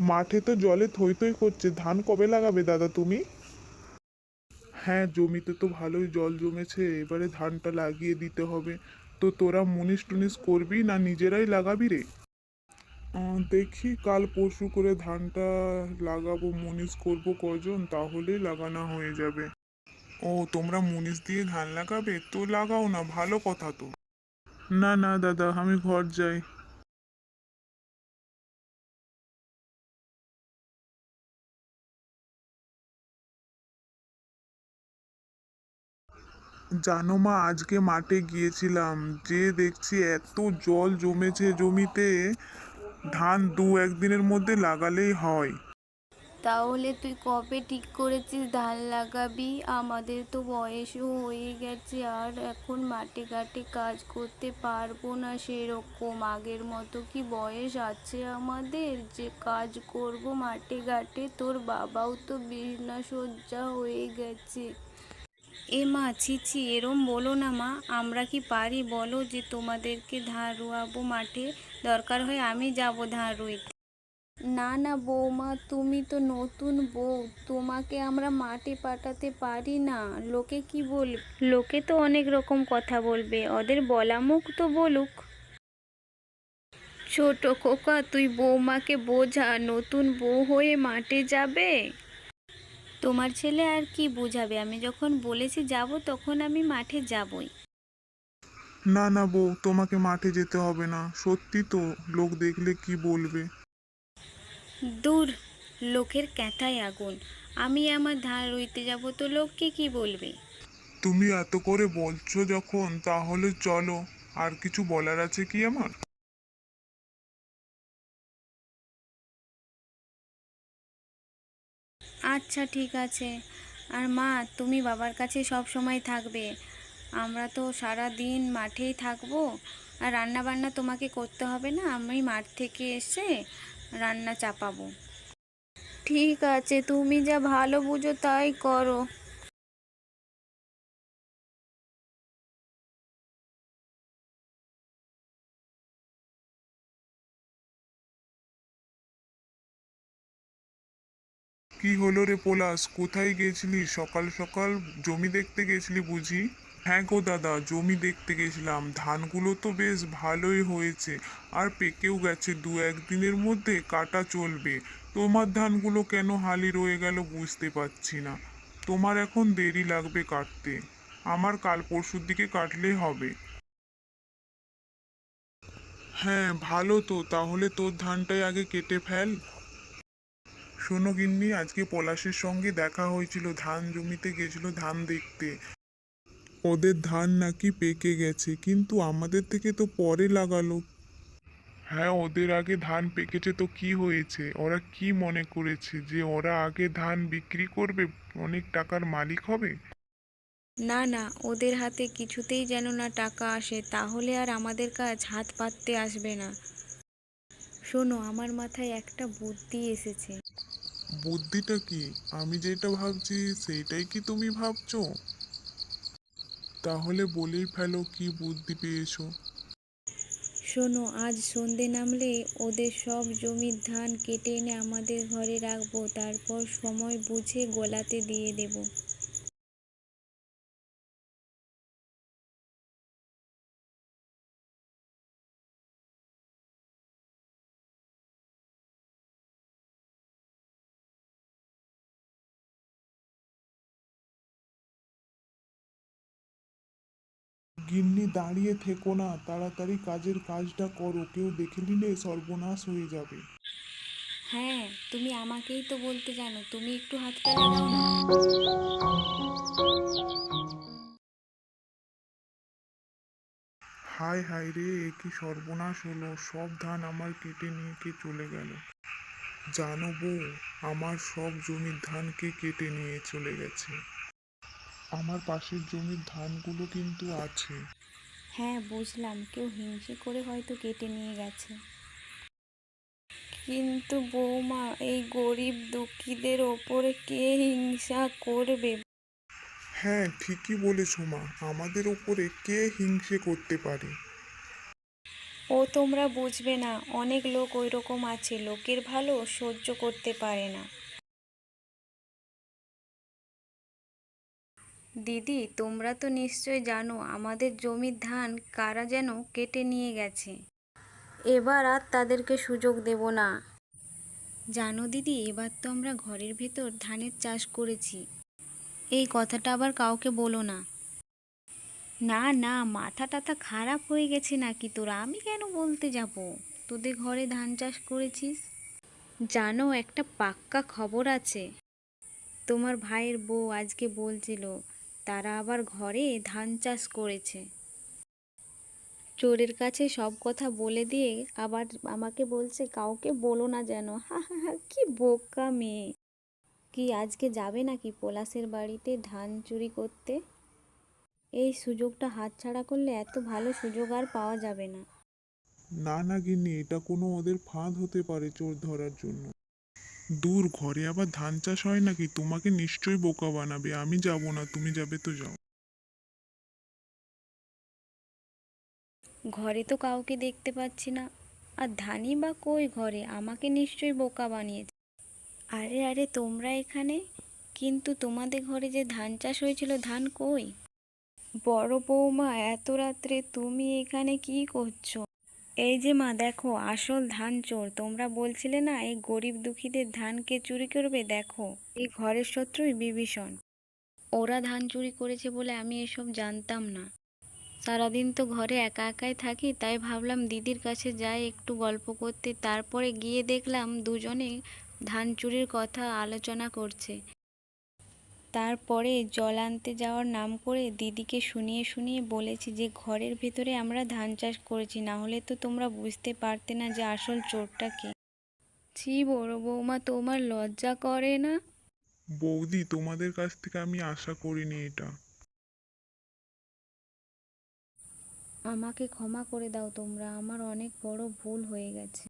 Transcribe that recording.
মাঠে তো জলে থই থই করছে। ধান কবে লাগাবে দাদা তুমি? হ্যাঁ জমিতে তো ভালোই জল জমেছে, এবারে ধানটা লাগিয়ে দিতে হবে। তো তোরা মুনিশ টুনিশ করবি না নিজেরাই লাগাবি রে? দেখি, কাল পরশু করে ধানটা লাগাবো, মুনিশ করব কজন, তাহলেই লাগানো হয়ে যাবে। ও, তোমরা মুনিশ দিয়ে ধান লাগাবে? তো লাগাও না, ভালো কথা তো। না না, দাদা, আমি ঘর যাই। জানো মা, আজকে মাঠে গিয়েছিলাম। যে দেখছি এত জল জমেছে জমিতে, ধান দু একদিনের মধ্যে লাগালেই হয়। তাহলে তুই কবে ঠিক করেছিস ধান লাগাবি? আমাদের তো বয়সও হয়ে গেছে, আর এখন মাঠে ঘাটে কাজ করতে পারব না সেরকম। আগের মতো কি বয়স আছে আমাদের? যে কাজ করব মাঠে ঘাটে, তোর বাবাও তো বিছনা সজ্জা হয়ে গেছে। এ মা ছি ছি, এরম বলো না মা, আমরা কি পারি? বলো যে তোমাদেরকে ধান রোয়াবো মাঠে, দরকার হয় আমি যাব ধান রুইতে। না না, বৌমা, তুমি তো নতুন বউ, তোমাকে আমরা মাঠে পাঠাতে পারি না। লোকে কি বলবে লোকে তো অনেক রকম কথা বলবে, ওদের বলা মুখ তো বলুক। ছোট খোকা, তুই বৌমাকে বোঝা, নতুন বউ হয়ে মাঠে যাবে? তোমার ছেলে আর কি বোঝাবে? আমি যখন বলেছি যাব তখন আমি মাঠে যাবই। না না বউ তোমাকে মাঠে যেতে হবে না। সত্যি তো লোক দেখলে কি বলবে? দূর লোকের ক্যাথায় আগুন। আমি আমার ধান রুইতে যাব তো লোককে কি বলবে? তুমি এত করে বলছো যখন তাহলে চলো। আর কিছু বলার আছে কি আমার? আচ্ছা ঠিক আছে। আর মা, তুমি বাবার কাছে সব সময় থাকবে। আমরা তো সারা দিন মাঠেই থাকব। আর রান্না বান্না তোমাকে করতে হবে না? আমি মাঠ থেকে এসে রান্না চাপাবো। ঠিক আছে, তুমি যা ভালো বুঝো তাই করো। কি হলো রে পলাশ কোথায় গেছিলি? সকাল সকাল জমি দেখতে গেছিলি বুঝি? হ্যাঁ গো দাদা, জমি দেখতে গেছিলাম। ধানগুলো তো বেশ ভালোই হয়েছে। আর পেকেও গেছে। দু একদিনের মধ্যে কাটা চলবে। তোমার ধানগুলো কেন হালি রয়ে গেল বুঝতে পারছি না। তোমার এখন দেরি লাগবে কাটতে। আমার কাল পরশুর দিকে কাটলেই হবে। হ্যাঁ ভালো তো। তাহলে তোর ধানটাই আগে কেটে ফেল। শোনো গিন্নি, আজকে পলাশের সঙ্গে দেখা হয়েছিল, ধান জমিতে গেছিল ধান দেখতে। ওদের ধান নাকি পেকে গেছে, কিন্তু আমাদের থেকে তো পরে লাগালো। হ্যাঁ ওদের আগে ধান পেকেছে তো কি হয়েছে? ওরা কি মনে করেছে যে ওরা আগে ধান বিক্রি করবে? অনেক টাকার মালিক হবে? না না, ওদের হাতে কিছুতেই যেন না টাকা আসে, তাহলে আর আমাদের কাজ হাত পাততে আসবে না। শোনো, আমার মাথায় একটা বুদ্ধি এসেছে। বুদ্ধিটা কি? আমি যেটা ভাবছি, সেইটাই কি তুমি ভাবছ? তাহলে বলেই ফেলো কি বুদ্ধি পেয়েছ। শোনো, আজ সন্ধে নামলে ওদের সব জমির ধান কেটে এনে আমাদের ঘরে রাখব, তারপর সময় বুঝে গোলাতে দিয়ে দেব। গিন্নি দাঁড়িয়ে থেকো না তাড়াতাড়ি কাজের কাজটা করো কেউ দেখে নিলে সর্বনাশ হয়ে যাবে। হ্যাঁ তুমি আমাকেই তো বলতে জানো তুমি একটু হাতটা লাগাও না। হায় হায় রে এ কি সর্বনাশ হলো সব ধান আমার কেটে নিয়ে কে চলে গেল? জানো বউ আমার সব জমির ধানকে কেটে নিয়ে চলে গেছে। আমার পাশের জমির ধানগুলো কিন্তু আছে। হ্যাঁ বুঝলাম। কেউ হিংসে করে হয়তো কেটে নিয়ে গেছে। কিন্তু বৌমা এই গরিব দুঃখীদের ওপরে কে হিংসা করবে? হ্যাঁ ঠিকই বলেছ মা। আমাদের ওপরে কে হিংসে করতে পারে? ও তোমরা বুঝবে না। অনেক লোক ওই রকম আছে। লোকের ভালো সহ্য করতে পারে না। দিদি, তোমরা তো নিশ্চয় জানো আমাদের জমির ধান কারা যেন কেটে নিয়ে গেছে। এবার আর তাদেরকে সুযোগ দেব না। জানো দিদি, এবার তো আমরা ঘরের ভেতর ধানের চাষ করেছি। এই কথাটা আবার কাউকে বলো না। না না মাথা টাথা খারাপ হয়ে গেছে নাকি তোরা? আমি কেন বলতে যাব? তোদের ঘরে ধান চাষ করেছিস? জানো, একটা পাক্কা খবর আছে। তোমার ভাইয়ের বউ আজকে বলছিল তারা আবার ঘরে ধান চাষ করেছে। চোরের কাছে সব কথা বলে দিয়ে আবার আমাকে বলছে, কাউকে বলো না যেন। হা হা হা, কি বোকা মেয়ে। কি আজকে যাবে নাকি পলাশের বাড়িতে ধান চুরি করতে? এই সুযোগটা হাতছাড়া করলে এত ভালো সুযোগ আর পাওয়া যাবে না। না না গিন্নি, এটা কোনো ওদের ফাঁদ হতে পারে চোর ধরার জন্য। দূর ঘরে আবার ধান চাষ হয় নাকি? তোমাকে নিশ্চয়ই বোকা বানাবে। আমি যাব না, তুমি যাবে তো যাও। ঘরে তো কাউকে দেখতে পাচ্ছি না। আর ধানই বা কই ঘরে? আমাকে নিশ্চয়ই বোকা বানিয়েছে। আরে আরে, তোমরা এখানে? কিন্তু তোমাদের ঘরে যে ধান চাষ হয়েছিল, ধান কই? বড় বৌমা, এত রাত্রে তুমি এখানে কি করছ? এই যে মা, দেখো, আসল ধান চোর। তোমরা বলছিলে না, এই গরিব দুঃখীদের ধানকে চুরি করবে? দেখো, এই ঘরের শত্রুই বিভীষণ। ওরা ধান চুরি করেছে বলে আমি এসব জানতাম না। সারাদিন তো ঘরে একা একাই থাকি, তাই ভাবলাম দিদির কাছে যাই, একটু গল্প করতে। তারপরে গিয়ে দেখলাম দুজনে ধান চুরির কথা আলোচনা করছে। তারপরে জল আনতে যাওয়ার নাম করে দিদিকে শুনিয়ে শুনিয়ে বলেছি যে ঘরের ভেতরে আমরা ধান চাষ করেছি না হলে তো তোমরা বুঝতে পারতে না যে আসল চোরটা কে। ছি বড় বৌমা তোমার লজ্জা করে না? বৌদি তোমাদের কাছ থেকে আমি আশা করিনি এটা। আমাকে ক্ষমা করে দাও তোমরা আমার অনেক বড় ভুল হয়ে গেছে।